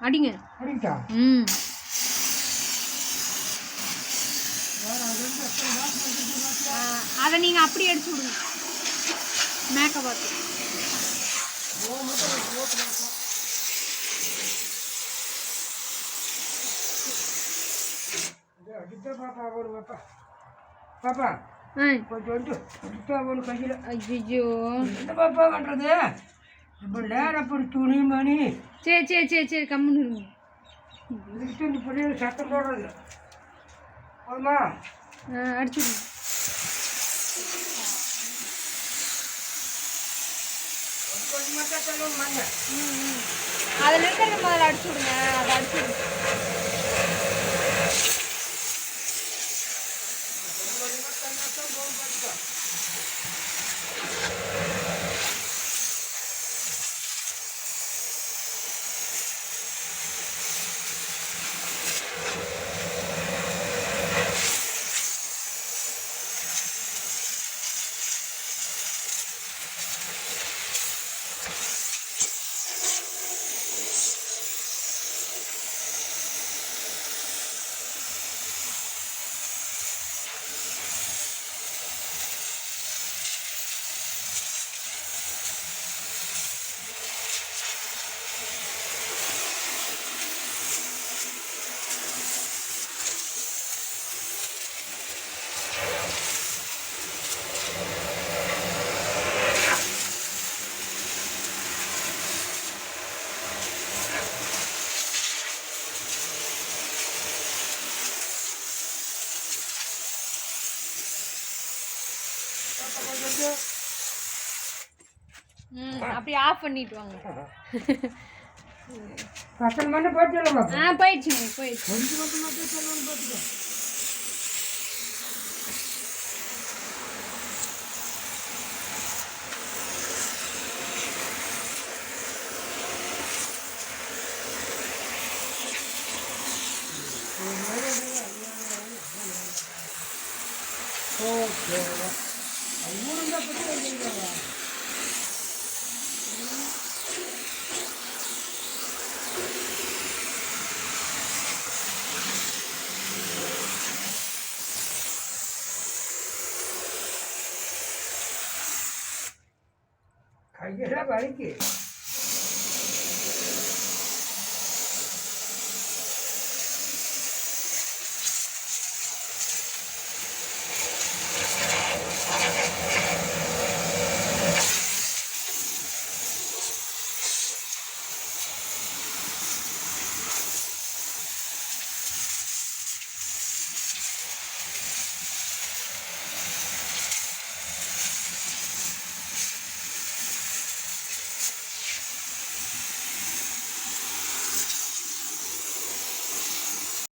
அடிங்க. ம். அதை நீங்கள் அப்படியே அடிச்சு விடுங்க. மேக்கப் பார்த்து பாப்பா. பாப்பா கொஞ்சம் ஐயோ பாப்பா பண்ணுறது நேரம் அப்படி துணி மணி. சரி சரி சரி சரி கம்முன்னு இருங்க. இந்த பிள்ளைகள் சத்தம் போடுறது. போதுமா? ஆ அடிச்சு விடுங்க கொஞ்சமாக தான் சொல்லுவோம் வாங்க ம் ம். அதில் இருக்கிறத முதல்ல அடிச்சு விடுங்க. அதை அடிச்சு ம் அப்படியே ஆஃப் பண்ணிட்டு வாங்க. பசங்க மட்டும் போய் சொல்லுங்க. ஆ போயிடுச்சுங்க போயிடுச்சு. கொஞ்சம் மட்டும் மட்டும் சொல்லுவோம் பார்த்துக்கோ 모른다 붙여야 된다. 갈게라 말게.